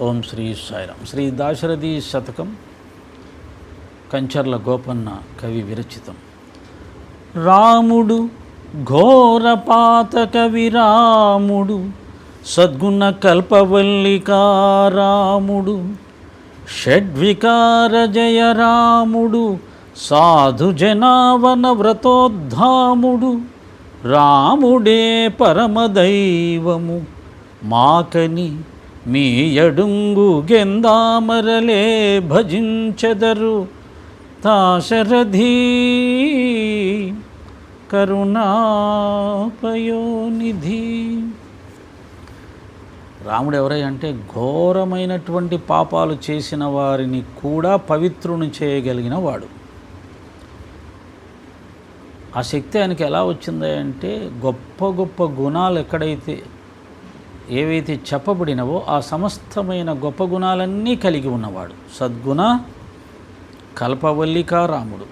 ఓం శ్రీ సాయిరాం శ్రీ దాశరథి శతకం కంచర్ల గోపన్న కవి విరచితం. రాముడు ఘోరపాతక విరాముడు సద్గుణ కల్పవల్లికా రాముడు షడ్వికార జయ రాముడు సాధు జనావన వ్రతోద్ధాముడు రాముడే పరమదైవము మాకని మీ ఎడుంగు గెందామరలే భజించెదరు. తాశరథీ కరుణాపయోనిధి. రాముడు ఎవరై అంటే ఘోరమైనటువంటి పాపాలు చేసిన వారిని కూడా పవిత్రుని చేయగలిగిన వాడు. ఆ శక్తి ఆయనకి ఎలా వచ్చింది అంటే గొప్ప గొప్ప గుణాలు ఎక్కడైతే ఏవైతే చెప్పబడినవో ఆ సమస్తమైన గొప్ప గుణాలన్నీ కలిగి ఉన్నవాడు. సద్గుణ కల్పవల్లికారాముడు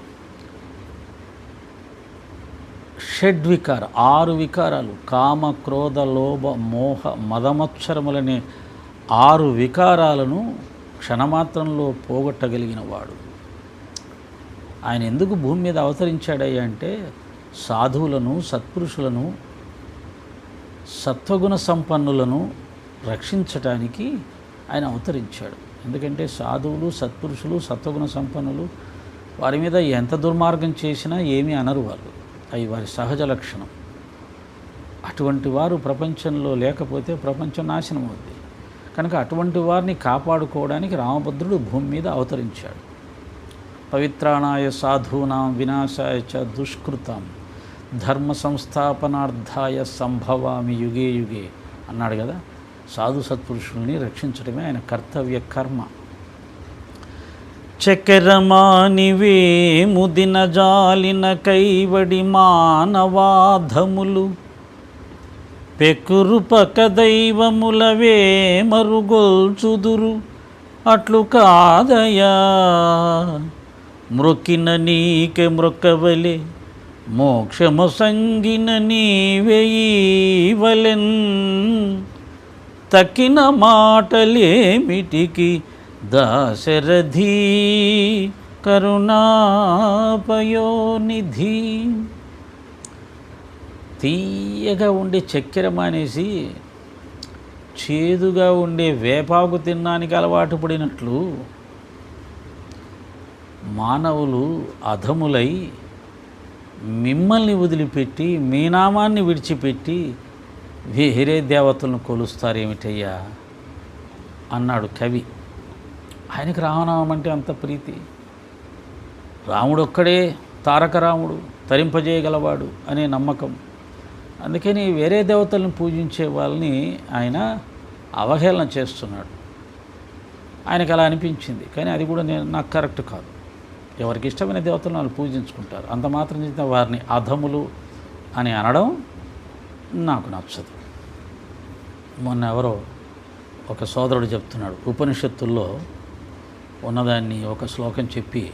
షడ్వికార ఆరు వికారాలు కామ క్రోధ లోభ మోహ మదమత్సరములనే ఆరు వికారాలను క్షణమాత్రంలో పోగొట్టగలిగిన వాడు ఆయన ఎందుకు భూమి మీద అవతరించాడయ్యా అంటే సాధువులను సత్పురుషులను సత్వగుణ సంపన్నులను రక్షించటానికి ఆయన అవతరించాడు. ఎందుకంటే సాధువులు సత్పురుషులు సత్వగుణ సంపన్నులు వారి మీద ఎంత దుర్మార్గం చేసినా ఏమీ అనరు వాళ్ళు. అవి వారి సహజ లక్షణం. అటువంటి వారు ప్రపంచంలో లేకపోతే ప్రపంచం నాశనం అవుద్ది. కనుక అటువంటి వారిని కాపాడుకోవడానికి రామభద్రుడు భూమి మీద అవతరించాడు. పవిత్రాణాయ సాధూనాం వినాశాయ చ దుష్కృతాం. ధర్మ సంస్థాపనార్థాయ సంభవామి యుగే యుగే అన్నాడు కదా. సాధు సత్పురుషుల్ని రక్షించడమే ఆయన కర్తవ్య కర్మ. చక్రమానివే ముదిన జాలిన కైవడి మానవాధములు. పెకురుపక దైవములవే మరుగొల్చుదురు అట్లు కాదయా. మ్రొక్కిన నీకె మ్రొక్కవలే. మోక్షము సంగిన నీవెయీవలెన్ తక్కిన మాటలేమిటికి దాశరథీ? కరుణాపయోనిధి. తీయగా ఉండే చక్కెర మానేసి చేదుగా ఉండే వేపాకు తినడానికి అలవాటు పడినట్లు మానవులు అధములై మిమ్మల్ని వదిలిపెట్టి మీ నామాన్ని విడిచిపెట్టి వేరే దేవతలను కొలుస్తారేమిటయ్యా? అన్నాడు కవి. ఆయనకి రామనామం అంటే అంత ప్రీతి. రాముడు ఒక్కడే తారక రాముడు తరింపజేయగలవాడు అనే నమ్మకం. అందుకని వేరే దేవతలను పూజించే వాళ్ళని ఆయన అవహేళన చేస్తున్నాడు. ఆయనకు అలా అనిపించింది. కానీ అది కూడా నేను నాకు కరెక్ట్ కాదు. ఎవరికి ఇష్టమైన దేవతలను వాళ్ళు పూజించుకుంటారు. అంత మాత్రం చేసిన వారిని అధములు అని అనడం నాకు నచ్చదు. మొన్న ఎవరో ఒక సోదరుడు చెప్తున్నాడు. ఉపనిషత్తుల్లో ఉన్నదాన్ని ఒక శ్లోకం చెప్పి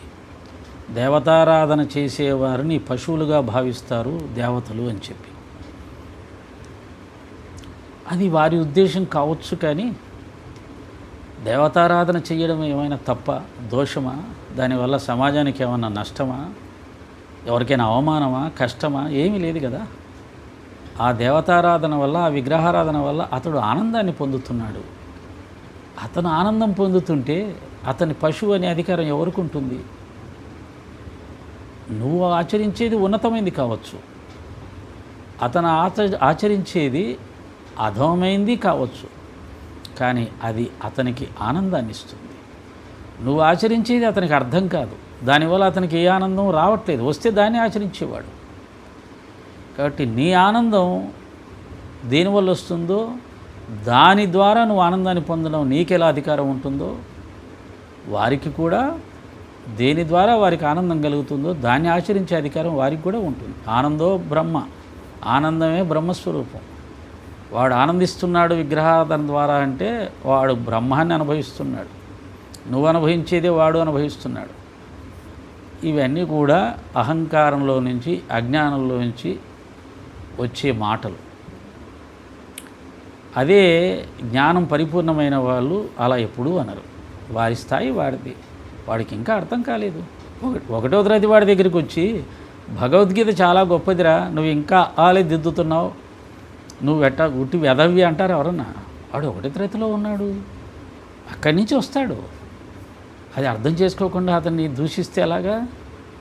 దేవతారాధన చేసేవారిని పశువులుగా భావిస్తారు దేవతలు అని చెప్పి. అది వారి ఉద్దేశం కావచ్చు కానీ దేవతారాధన చేయడం ఏమైనా తప్ప దోషమా? దానివల్ల సమాజానికి ఏమైనా నష్టమా? ఎవరికైనా అవమానమా? కష్టమా? ఏమీ లేదు కదా. ఆ దేవతారాధన వల్ల ఆ విగ్రహారాధన వల్ల అతడు ఆనందాన్ని పొందుతున్నాడు. అతను ఆనందం పొందుతుంటే అతని పశువు అనే అధికారం ఎవరికి ఉంటుంది? నువ్వు ఆచరించేది ఉన్నతమైంది కావచ్చు. అతను ఆచ ఆచరించేది అధమమైంది కావచ్చు. కానీ అది అతనికి ఆనందాన్ని ఇస్తుంది. నువ్వు ఆచరించేది అతనికి అర్థం కాదు. దానివల్ల అతనికి ఏ ఆనందం రావట్లేదు. వస్తే దాన్ని ఆచరించేవాడు. కాబట్టి నీ ఆనందం దేనివల్ల వస్తుందో దాని ద్వారా నువ్వు ఆనందాన్ని పొందడం నీకెలా అధికారం ఉంటుందో వారికి కూడా దేని ద్వారా వారికి ఆనందం కలుగుతుందో దాన్ని ఆచరించే అధికారం వారికి కూడా ఉంటుంది. ఆనందో బ్రహ్మ. ఆనందమే బ్రహ్మస్వరూపం. వాడు ఆనందిస్తున్నాడు విగ్రహారాధన ద్వారా అంటే వాడు బ్రహ్మాన్ని అనుభవిస్తున్నాడు. నువ్వు అనుభవించేదే వాడు అనుభవిస్తున్నాడు. ఇవన్నీ కూడా అహంకారంలో నుంచి అజ్ఞానంలో నుంచి వచ్చే మాటలు. అదే జ్ఞానం పరిపూర్ణమైన వాళ్ళు అలా ఎప్పుడూ అనరు. వారి స్థాయి వాడిది. వాడికి ఇంకా అర్థం కాలేదు. ఒకటి ఒకటో తరగతి వాడి దగ్గరికి వచ్చి భగవద్గీత చాలా గొప్పదిరా నువ్వు ఇంకా ఆలే దిద్దుతున్నావు. నువ్వు ఎట్ట ఉట్టి వెదవి అంటారు ఎవరన్నా? వాడు ఒకటి తరగతిలో ఉన్నాడు. అక్కడి నుంచి వస్తాడు. అది అర్థం చేసుకోకుండా అతన్ని దూషిస్తే ఎలాగా?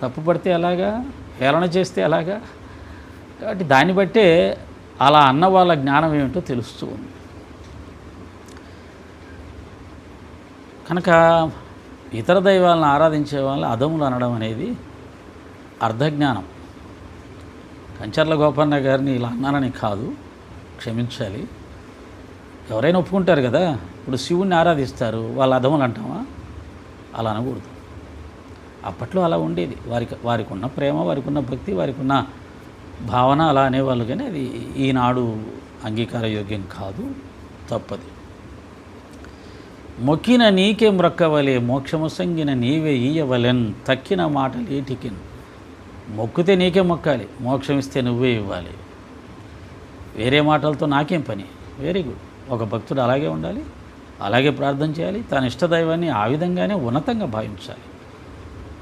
తప్పుపడితే ఎలాగా? హేళన చేస్తే ఎలాగా? కాబట్టి దాన్ని బట్టే అలా అన్న వాళ్ళ జ్ఞానం ఏమిటో తెలుస్తూ ఉంది. కనుక ఇతర దైవాలను ఆరాధించే వాళ్ళని అదములు అనడం అనేది అర్ధజ్ఞానం కంచర్ల గోపన్న గారిని ఇలా అన్నానని కాదు. క్షమించాలి. ఎవరైనా ఒప్పుకుంటారు కదా ఇప్పుడు శివుణ్ణి ఆరాధిస్తారు వాళ్ళ అధములు అంటామా? అలా అనకూడదు. అప్పట్లో అలా ఉండేది. వారికి వారికి ఉన్న ప్రేమ వారికి ఉన్న భక్తి వారికి ఉన్న భావన అలా అనేవాళ్ళు కానీ అది ఈనాడు అంగీకార యోగ్యం కాదు తప్పది. మొక్కిన నీకే మ్రొక్కవలే మోక్షము సంగిన నీవే ఈయవలెన్ తక్కిన మాటలు ఏటికిన్ మొక్కితే నీకే మొక్కాలి మోక్షం ఇస్తే నువ్వే ఇవ్వాలి. వేరే మాటలతో నాకేం పని? వెరీ గుడ్ ఒక భక్తుడు అలాగే ఉండాలి అలాగే ప్రార్థన చేయాలి తన ఇష్టదైవాన్ని ఆ విధంగానే ఉన్నతంగా భావించాలి.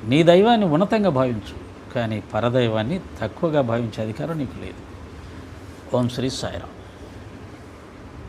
నీ దైవాన్ని ఉన్నతంగా భావించు కానీ పరదైవాన్ని తక్కువగా భావించే అధికారం నీకు లేదు. ఓం శ్రీ సాయిరామ్.